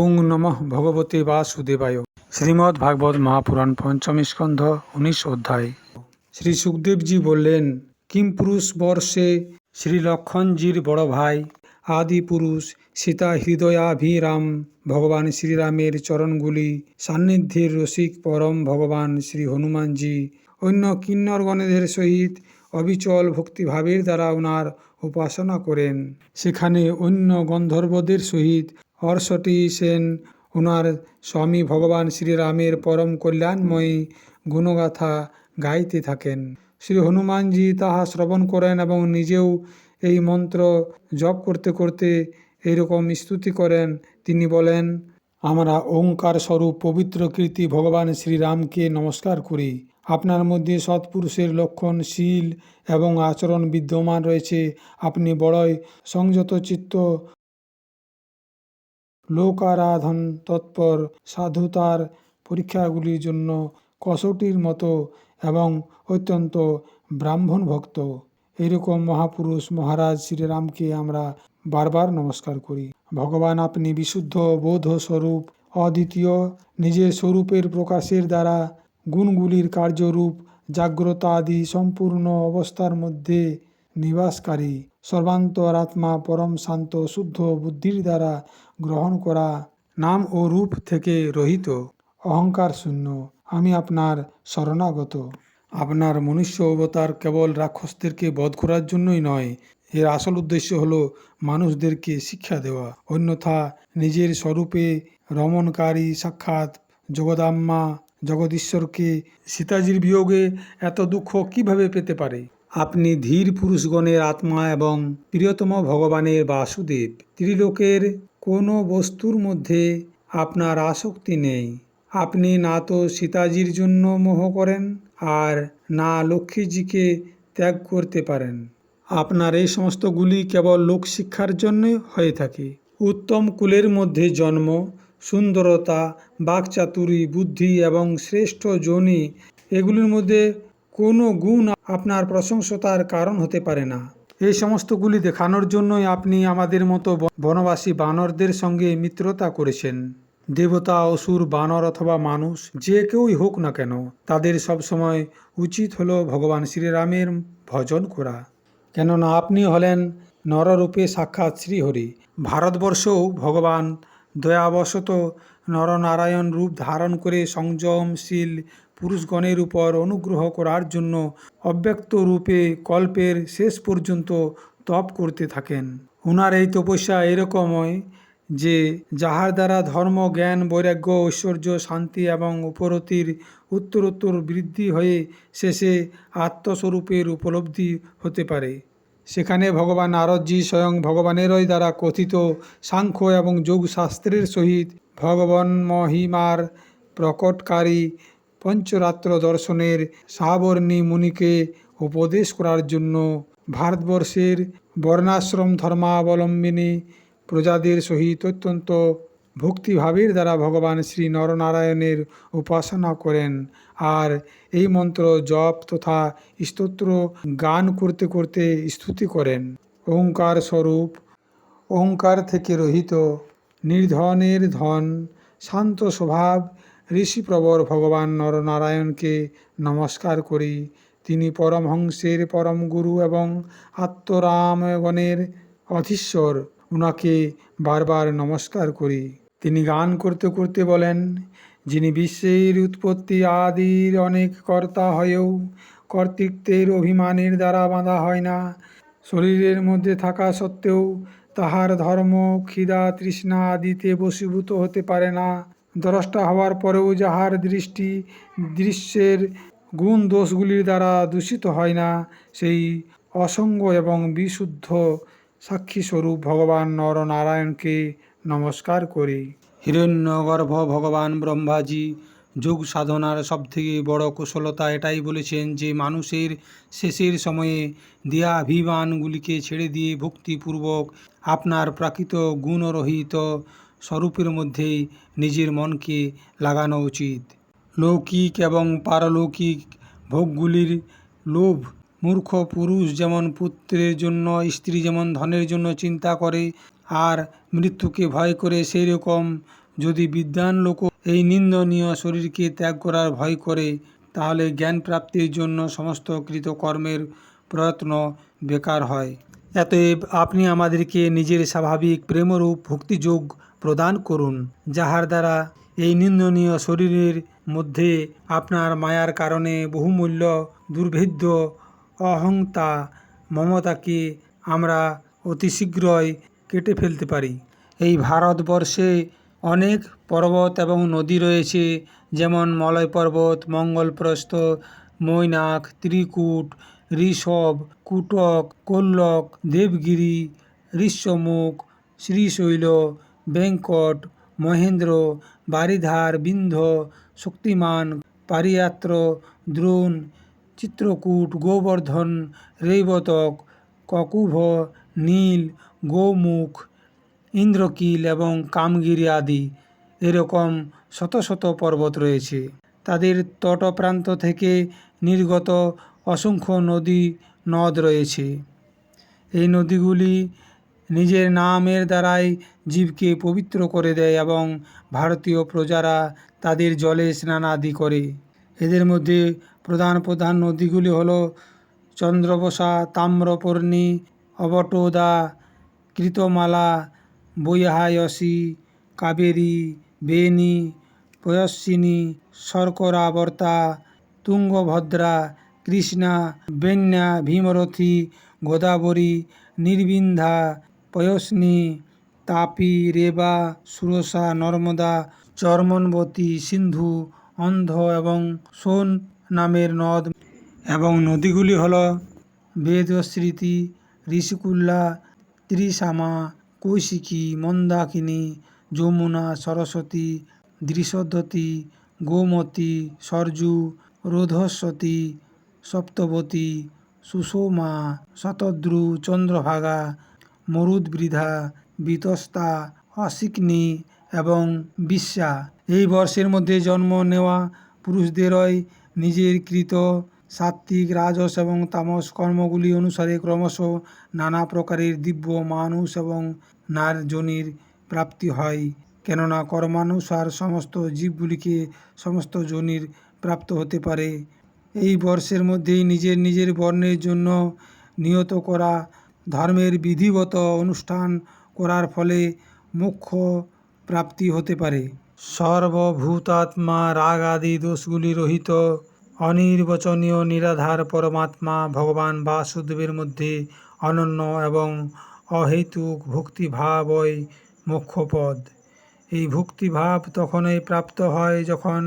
ওং নমঃ ভগবতে বাসুদেবায়। শ্রীমদ্ ভাগবত মহাপুরাণ পঞ্চম স্কন্ধ, উনিশ অধ্যায়। শ্রী সুখদেবজি বললেন, কিম পুরুষ বর্ষে শ্রী লক্ষণজির বড় ভাই, আদি পুরুষ সীতা হৃদয়াভিরাম, ভগবান শ্রীরামের চরণগুলি সান্নিধ্যের রসিক পরম ভগবান শ্রী হনুমানজি, অন্য কিন্নরগণেদের সহিত অবিচল ভক্তিভাবের দ্বারা ওনার উপাসনা করেন। সেখানে অন্য গন্ধর্বদের সহিত হর্ষটি সেন ওনার স্বামী ভগবান শ্রীরামের পরম কল্যাণময়ী গুণগাথা গাইতে থাকেন। শ্রী হনুমানজি তাহা শ্রবণ করেন এবং নিজেও এই মন্ত্র জপ করতে করতে এইরকম স্তুতি করেন। তিনি বলেন, আমরা ওঙ্কার স্বরূপ পবিত্র কীর্তি ভগবান শ্রীরামকে নমস্কার করি। আপনার মধ্যে সৎপুরুষের লক্ষণ শীল এবং আচরণ বিদ্যমান রয়েছে। আপনি বড়ই সংযত চিত্ত লোকারাধন তৎপর সাধুতার পরীক্ষাগুলির জন্য কসটির মতো এবং অত্যন্ত ব্রাহ্মণ ভক্ত এরকম মহাপুরুষ মহারাজ শ্রীরামকে আমরা বারবার নমস্কার করি। ভগবান আপনি বিশুদ্ধ বোধ স্বরূপ অদ্বিতীয় নিজের স্বরূপের প্রকাশের দ্বারা গুণগুলির কার্যরূপ জাগ্রত আদি সম্পূর্ণ অবস্থার মধ্যে নিবাসকারী, সর্বান্তরাত্মা পরম শান্ত শুদ্ধ বুদ্ধির দ্বারা গ্রহণ করা নাম ও রূপ থেকে রহিত। অহংকার শূন্য। আমি আপনার শরণাগত। আপনার মনুষ্য অবতার কেবল রাক্ষসদেরকে বধ করার জন্যই নয়, এর আসল উদ্দেশ্য হলো মানুষদেরকে শিক্ষা দেওয়া। অন্যথা নিজের স্বরূপে রমণকারী সাক্ষাৎ জগদাম্মা জগদীশ্বরকে সীতাজির বিয়োগে এত দুঃখ কীভাবে পেতে পারে? আপনি ধীর পুরুষগণের আত্মা এবং প্রিয়তম ভগবানের বাসুদেব। ত্রিলোকের কোনো বস্তুর মধ্যে আপনার আসক্তি নেই। আপনি না তো সীতাজির জন্য মোহ করেন আর না লক্ষ্মীজিকে ত্যাগ করতে পারেন। আপনার এই সমস্তগুলি কেবল লোকশিক্ষার জন্য হয়ে থাকে। উত্তম কুলের মধ্যে জন্ম, সুন্দরতা, বাকচাতুরী, বুদ্ধি এবং শ্রেষ্ঠ জনি, এগুলির মধ্যে কোনো গুণ আপনার প্রশংসতার কারণ হতে পারে না। এই সমস্তগুলি দেখানোর জন্যই আপনি আমাদের মতো বনবাসী বানরদের সঙ্গে মিত্রতা করেছেন। দেবতা, অসুর, বানর অথবা মানুষ, যে কেউই হোক না কেন, তাদের সবসময় উচিত হলো ভগবান শ্রীরামের ভজন করা। কেননা আপনি হলেন নররূপে সাক্ষাৎ শ্রীহরি। ভারতবর্ষও ভগবান দয়াবশত নরনারায়ণ রূপ ধারণ করে সংযমশীল পুরুষগণের উপর অনুগ্রহ করার জন্য অব্যক্ত রূপে কল্পের শেষ পর্যন্ত তপ করতে থাকেন। ওনার এই তপস্যা এরকমই যে, যাহার দ্বারা ধর্ম, জ্ঞান, বৈরাগ্য, ঐশ্বর্য, শান্তি এবং উপরতির উত্তরোত্তর বৃদ্ধি হয়ে শেষে আত্মস্বরূপের উপলব্ধি হতে পারে। সেখানে ভগবান নারদজি স্বয়ং ভগবানেরই দ্বারা কথিত সাংখ্য এবং যোগশাস্ত্রের সহিত ভগবান মহিমার প্রকটকারী পঞ্চরাত্র দর্শনের সাবর্ণী মুনিকে উপদেশ করার জন্য ভারতবর্ষের বর্ণাশ্রম ধর্মাবলম্বিনী প্রজাদের সহিত অত্যন্ত ভক্তিভাবের দ্বারা ভগবান শ্রী নরনারায়ণের উপাসনা করেন। আর এই মন্ত্র জপ তথা স্তোত্র গান করতে করতে স্তুতি করেন। ওঙ্কার স্বরূপ ওঙ্কার থেকে রহিত নির্ধনের ধন শান্ত স্বভাব ঋষিপ্রবর ভগবান নরনারায়ণকে নমস্কার করি। তিনি পরমহংসের পরম গুরু এবং আত্মরামগণের অধীশ্বর। উনাকে বারবার নমস্কার করি। তিনি গান করতে করতে বলেন, যিনি বিশ্বের উৎপত্তি আদির অনেক কর্তা হয়েও কর্তৃত্বের অভিমানের দ্বারা বাঁধা হয় না। শরীরের মধ্যে থাকা সত্ত্বেও তাহার ধর্ম খিদা তৃষ্ণা আদিতে বশীভূত হতে পারে না। দ্রষ্টা হওয়ার পরেও যাহার দৃষ্টি, দৃশ্যের গুণ দোষগুলির দ্বারা দূষিত হয় না, সেই অসঙ্গ এবং বিশুদ্ধ সাক্ষীস্বরূপ ভগবান নরনারায়ণকে নমস্কার করি। হিরণ্যগর্ভ ভগবান ব্রহ্মাজি, যোগ সাধনার সবথেকে বড় কুশলতা এটাই বলেছেন যে, মানুষের শেষের সময়ে দেয়াভিমানগুলিকে ছেড়ে দিয়ে ভক্তিপূর্বক আপনার প্রাকৃত গুণরহিত স্বরূপের মধ্যেই নিজের মনকে লাগানো উচিত। লৌকিক এবং পারলৌকিক ভোগগুলির লোভ মূর্খ পুরুষ যেমন পুত্রের জন্য, স্ত্রী যেমন ধনের জন্য চিন্তা করে আর মৃত্যুকে ভয় করে সেই রকম যদি বিদ্বান লোক এই নিন্দনীয় শরীরকে ত্যাগ করার ভয় করে, তাহলে জ্ঞান প্রাপ্তির জন্য সমস্ত কৃতকর্মের প্রয়ত্ন বেকার হয়। এতএব আপনি আমাদেরকে নিজের স্বাভাবিক প্রেমরূপ ভক্তিযোগ প্রদান করুন, যাহার দ্বারা এই নিন্দনীয় শরীরের মধ্যে আপনার মায়ার কারণে বহুমূল্য দুর্ভেদ্য অহংতা মমতাকে আমরা অতি শীঘ্রই কেটে ফেলতে পারি। এই ভারতবর্ষে অনেক পর্বত এবং নদী রয়েছে, যেমন মলয় পর্বত, মঙ্গলপ্রস্থ, মৈনাক, ত্রিকূট, ঋষভ, কুটক, কোল্লক, দেবগিরি, ঋষ্যমুখ, শ্রীশৈল বেঙ্কট মহেন্দ্র, বারিধার বিন্ধ শক্তিমান, পারিয়াত্র, দ্রোণ, চিত্রকূট, গোবর্ধন, রেবতক, ককুভ, নীল, গোমুখ, ইন্দ্রকিল এবং কামগিরি আদি। এরকম শত শত পর্বত রয়েছে। তাদের তটপ্রান্ত থেকে নির্গত অসংখ্য নদী, নদ রয়েছে। এই নদীগুলি নিজের নামের দ্বারাই জীবকে পবিত্র করে দেয় এবং ভারতীয় প্রজারা তাদের জলে স্নান আদি করে। এদের মধ্যে প্রধান প্রধান নদীগুলি হল চন্দ্রবসা, তাম্রপর্ণী, অবটোদা, কৃতমালা, বৈহায়সী, কাবেরী, বেনি পয়স্বিনী শর্করাবর্তা তুঙ্গভদ্রা, কৃষ্ণা, বেন্যা, ভীমরথী, গোদাবরী নির্বিন্ধা পয়স্নী, তাপি, রেবা, সুরসা, নর্মদা, চর্মনবতী, সিন্ধু, অন্ধ এবং সোন নামের নদ এবং নদীগুলি হল বেদস্মৃতি, ঋষিকুল্লা, ত্রিশামা, কৌশিকী, মন্দাকিনী, যমুনা, সরস্বতী দৃশোদ্ধতী গোমতী, সরজু, রোধস্বতী, সপ্তবতী, সুষমা, শতদ্রু, চন্দ্রভাগা মরুদ্বৃধা, বিতস্তা অসিকনি এবং বিশ্বা। এই বর্ষের মধ্যে জন্ম নেওয়া পুরুষদেরই নিজের কৃত সাত্ত্বিক, রাজস এবং তামস কর্মগুলি অনুসারে ক্রমশ নানা প্রকারের দিব্য মানুষ এবং নার যোনির প্রাপ্তি হয়। কেননা কর্মানুসার সমস্ত জীবগুলিকে সমস্ত যোনির প্রাপ্ত হতে পারে। এই বর্ষের মধ্যেই নিজের নিজের বর্ণের জন্য নিয়ত করা ধর্মের বিধিগত অনুষ্ঠান করার ফলে মোক্ষ প্রাপ্তি হতে পারে। সর্বভূতাত্মা রাগ আদি দোষগুলি রহিত, অনির্বচনীয় নিরাধার পরমাত্মা ভগবান বাসুদেবের মধ্যে অনন্য এবং অহেতুক ভক্তিভাবই মোক্ষপদ। এই ভক্তিভাব তখনই প্রাপ্ত হয় যখন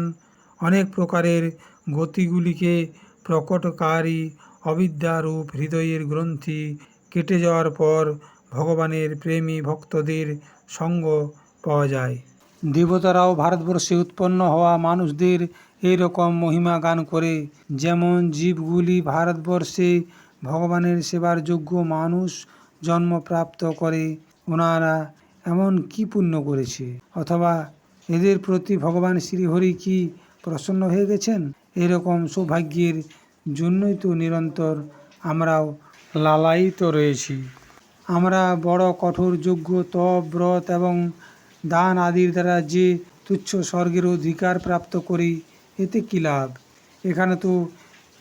অনেক প্রকারের গতিগুলিকে প্রকটকারী অবিদ্যারূপ হৃদয়ের গ্রন্থি কেটে যাওয়ার পর ভগবানের প্রেমী ভক্তদের সঙ্গ পাওয়া যায়। দেবতারাও ভারতবর্ষে উৎপন্ন হওয়া মানুষদের এই রকম মহিমা গান করে, যেমন জীবগুলি ভারতবর্ষে ভগবানের সেবার যোগ্য মানুষ জন্ম প্রাপ্ত করে, ওনারা এমন কি পুণ্য করেছে? অথবা এদের প্রতি ভগবান শ্রীহরি কি প্রসন্ন হয়ে গেছেন? এরকম সৌভাগ্যের জন্যই তো নিরন্তর আমরাও লালায়িত রয়েছি। আমরা বড় কঠোর, যোগ্য, তপ, ব্রত এবং দান আদির দ্বারা যে তুচ্ছ স্বর্গের অধিকার প্রাপ্ত করি, এতে কী লাভ? এখানে তো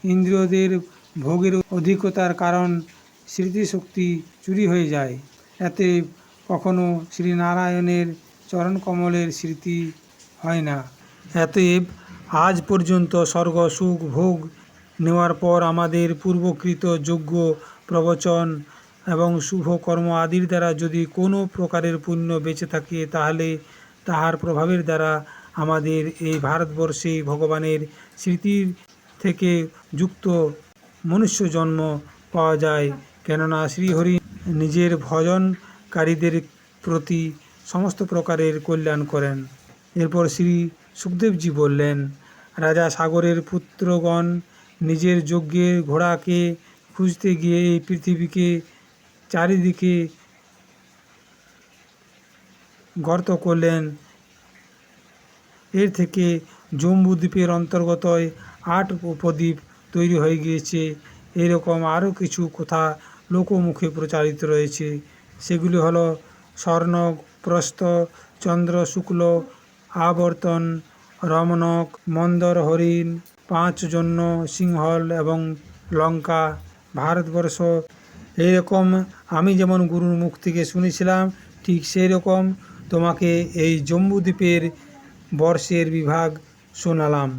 ইন্দ্রিয়দের ভোগের অধিকতার কারণ স্মৃতিশক্তি চুরি হয়ে যায়। এতে কখনো শ্রীনারায়ণের চরণকমলের স্মৃতি হয় না। এতএব আজ পর্যন্ত স্বর্গ, সুখ, ভোগ নেওয়ার পর আমাদের পূর্বকৃত যোগ্য প্রবচন এবং শুভ কর্ম আদির দ্বারা যদি কোনো প্রকারের পুণ্য বেঁচে থাকে, তাহলে তাহার প্রভাবের দ্বারা আমাদের এই ভারতবর্ষে ভগবানের স্মৃতির থেকে যুক্ত মনুষ্য জন্ম পাওয়া যায়। কেননা শ্রীহরি নিজের ভজনকারীদের প্রতি সমস্ত প্রকারের কল্যাণ করেন। এরপর শ্রী সুখদেবজি বললেন, রাজা সাগরের পুত্রগণ নিজের যজ্ঞের ঘোড়াকে খুঁজতে গিয়ে এই পৃথিবীকে চারিদিকে গর্ত করলেন। এর থেকে জম্বুদ্বীপের অন্তর্গতই আট উপদ্বীপ তৈরি হয়ে গিয়েছে। এরকম আরও কিছু কথা লোকমুখে প্রচারিত রয়েছে। সেগুলি হলো স্বর্ণ, প্রস্থ, চন্দ্র, শুক্ল, আবর্তন, রমনক, মন্দর, হরিণ পাঁচ জন্য সিংহল এবং লঙ্কা। ভারতবর্ষ। এইরকম আমি যেমন গুরুর মুখ থেকে শুনেছিলাম, ঠিক সেই রকম তোমাকে এই জম্বুদ্বীপের বর্ষের বিভাগ শোনালাম।